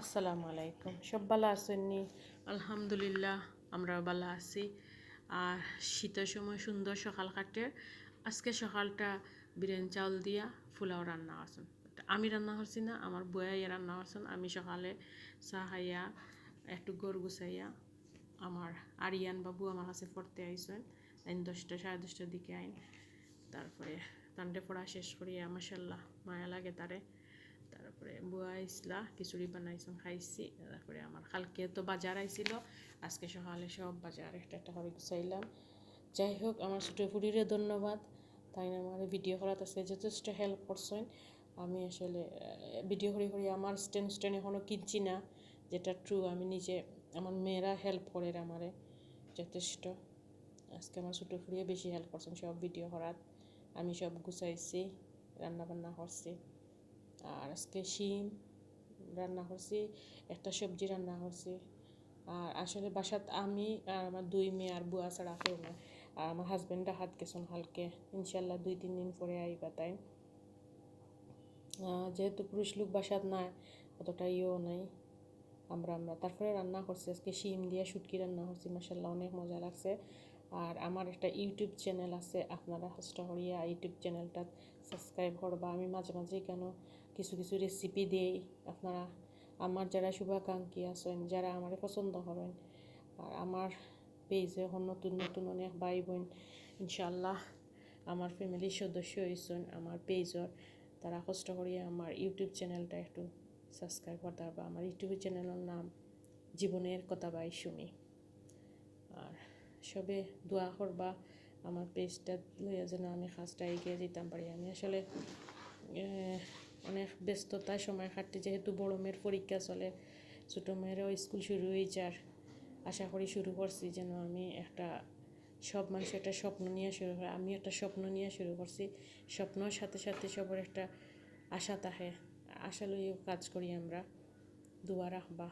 আসসালামু আলাইকুম। সব ভালো আছেননি আলহামদুলিল্লাহ আমরা ভালো আছি। আর শীতের সময় সুন্দর সকাল কাটে। আজকে সকালটা বিরিয়ানি চাউল দিয়া ফুলাও রান্না আছেন আমি রান্না করছি না, আমার বয়াই রান্না করছেন। আমি সকালে চা খাইয়া, একটু গড় গুছাইয়া, আমার আরিয়ান বাবু আমার কাছে পড়তে আইসেন আইন দশটা, সাড়ে দশটার দিকে আইন। তারপরে তান্ডে পড়া শেষ করিয়া মাসাল্লাহ মায়া লাগে তারে। তারপরে বুয়া আইসলা, খিচুড়ি বানাইছেন খাইছি। তারপরে আমার কালকে তো বাজার আইছিল, আজকে সকালে সব বাজার একটা একটা করে গুছাইলাম। যাই হোক, আমার ছোটো ফুড়িরে ধন্যবাদ। তাই না, আমার ভিডিও করাতে আছে, যথেষ্ট হেল্প করছেন। আমি আসলে ভিডিও করি করি আমার স্ট্যান্ড স্ট্যান্ড এখনও কিনছি না, যেটা ট্রু আমি নিজে, আমার মেয়েরা হেল্প করে আমারে, যথেষ্ট। আজকে আমার ছোটো ফুড়িয়ে বেশি হেল্প করছেন সব ভিডিও করার আমি সব গুছাইছি রান্না বান্না করছি। আর আজকে শিম রান্না করছি, একটা সবজি রান্না করছি। আর আসলে বাসাত আমি আর আমার দুই মেয়ে আর বুয়া ছাড়া কেউ না আর আমার হাজব্যান্ডটা হাত গেছেন হালকে। ইনশাল্লাহ দুই, তিন দিন পরে আইবা তাই। যেহেতু পুরুষ লোক বাসাত নাই, অতটা ইয়েও নাই। আমরা আমরা তারপরে রান্না করছি। আজকে শিম দিয়ে শুটকি রান্না করছি। মাসাল্লাহ অনেক মজা লাগছে। আর আমার একটা ইউটিউব চ্যানেল আছে, আপনারা কষ্ট করিয়া ইউটিউব চ্যানেলটা সাবস্ক্রাইব করবা। আমি মাঝে মাঝে কেন কিছু কিছু রেসিপি দিই। আপনারা, আমার যারা শুভাকাঙ্ক্ষী আছেন, যারা আমার পছন্দ করেন আর আমার পেজে এখন নতুন নতুন অনেক ভাই বোন ইনশাল্লাহ আমার ফ্যামিলির সদস্য হয়েছেন, আমার পেজর তারা কষ্ট করিয়া আমার ইউটিউব চ্যানেলটা একটু সাবস্ক্রাইব করতে পারবা। আমার ইউটিউব চ্যানেলের নাম জীবনের কথা বাই সুমি। আর সবে দোয়া করবা, আমার পেজটা লইয়া যেন আমি কাজটা এগিয়ে দিতাম পারি। আমি আসলে অনেক ব্যস্ততায় সময় কাটতে যেহেতু বড় মেয়ের পরীক্ষা চলে, ছোটো মেয়েরও স্কুল শুরু হয়ে যার আশা করি শুরু করছি যেন আমি একটা সব মানুষ একটা স্বপ্ন নিয়ে শুরু করে। আমি একটা স্বপ্ন নিয়ে শুরু করছি। স্বপ্নর সাথে সাথে সবার একটা আশা থাকে। আশা লইও কাজ করি আমরা। দোয়া রাখবা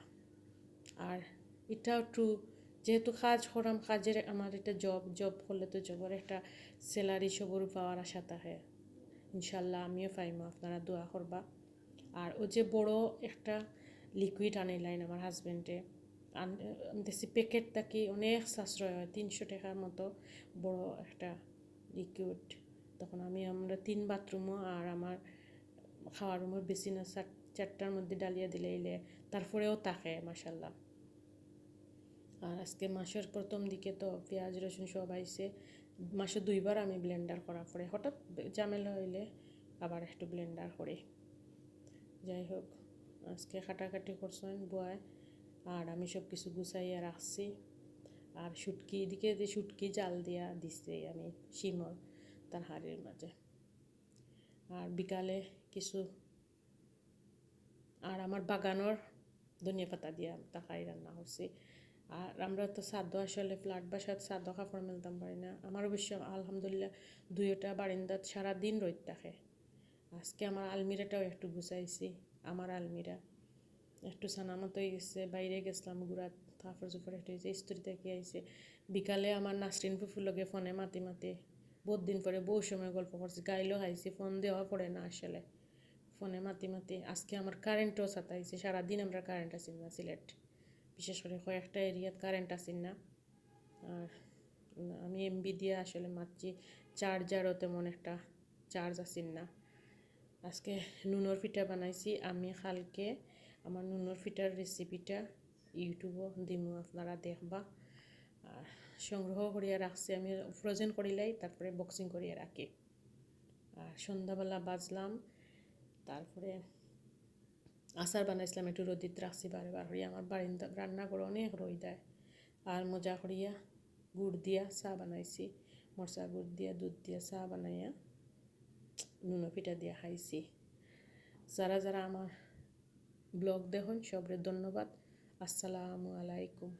আর এটাও ট্রু যেহেতু কাজ করাম, কাজের আমার একটা জব জব করলে তো জবের একটা স্যালারি সবর পাওয়ার আশা থাকে। ইনশাল্লাহ আমিও পাইম আপনারা দোয়া করবা। আর ও যে বড় একটা লিকুইড আনিলাইন আমার হাজব্যান্ডে দেখছি প্যাকেট কি অনেক সাশ্রয় হয়, তিনশো টাকার মতো বড় একটা লিকুইড তখন আমি আমরা তিন বাথরুমও আর আমার খাওয়ার রুমের বেশি না চারটার মধ্যে ডালিয়া দিলে এলে তারপরেও থাকে মাসাল্লাহ আর আজকে মাসের প্রথম দিকে তো পেঁয়াজ, রসুন সব আইসে মাসে দুইবার আমি ব্লেন্ডার করার পরে, হঠাৎ ঝামেলা হইলে আবার একটু ব্লেন্ডার করি। যাই হোক, আজকে কাটাকাটি করছেন বয় আর আমি সব কিছু গুছাইয়া রাখছি। আর শুটকি, এদিকে যে শুটকি জাল দিয়া দিছে আমি, শিমর, তার হাড়ির মাঝে। আর বিকালে কিছু, আর আমার বাগানোর ধনিয়া পাতা দিয়া তাকাই রান্না করছি। আর আমরা তো সাদ্য আসলে ফ্ল্যাট বাসাত সাদ্য কাপড় মেলতাম পারি না। আমার অবশ্য আলহামদুলিল্লাহ দুইটা বারিন্দাত সারাদিন রোদ থাকে। আজকে আমার আলমিরাটাও একটু গুছাইছি, আমার আলমিরা। একটু সানামত হয়ে গেছে, বাইরে গেছিলাম গুড়াত কাপড় চোপড় একটু হয়েছে স্ত্রী থেকে আইসে বিকালে আমার নাসরিন ফুফুর লগে ফোনে মাতি মাতি, বহুত দিন পরে বহু সময় গল্প করছি, গাইলেও খাইছি ফোন দেওয়া পড়ে না আসলে। ফোনে মাতি মাতি, আজকে আমার কারেন্টও সাতাইছে সারাদিন আমরা কারেন্ট আছি না সিলেট। বিশেষ করে কয়েকটা এরিয়াত কারেন্ট আসেন না। আর আমি এমবি দিয়ে আসলে মারছি চার্জারও তেমন একটা চার্জ আসেন না। আজকে নুনোর পিঠা বানাইছি, আমি কালকে আমার নুনোর পিঠার রেসিপিটা ইউটিউবও দিমু, আপনারা দেখবা। আর সংগ্রহ করিয়া রাখছি, আমি ফ্রোজেন করিলাই, তারপরে বক্সিং করিয়া রাখি। আর সন্ধ্যাবেলা বাজলাম, তারপরে আচার বানাইছিলাম একটু রোদিত রাখছি বারে বার করিয়া আমার বারিন্দা রান্না করে অনেক রই দেয় আর মজা করিয়া গুড় দিয়া চা বানাইছি, মরচা গুড় দিয়া, দুধ দিয়া চা বানাইয়া নুনো পিঠা দিয়া খাইছি। যারা যারা আমার ব্লগ দেখুন, সবরে ধন্যবাদ। আসসালামু আলাইকুম।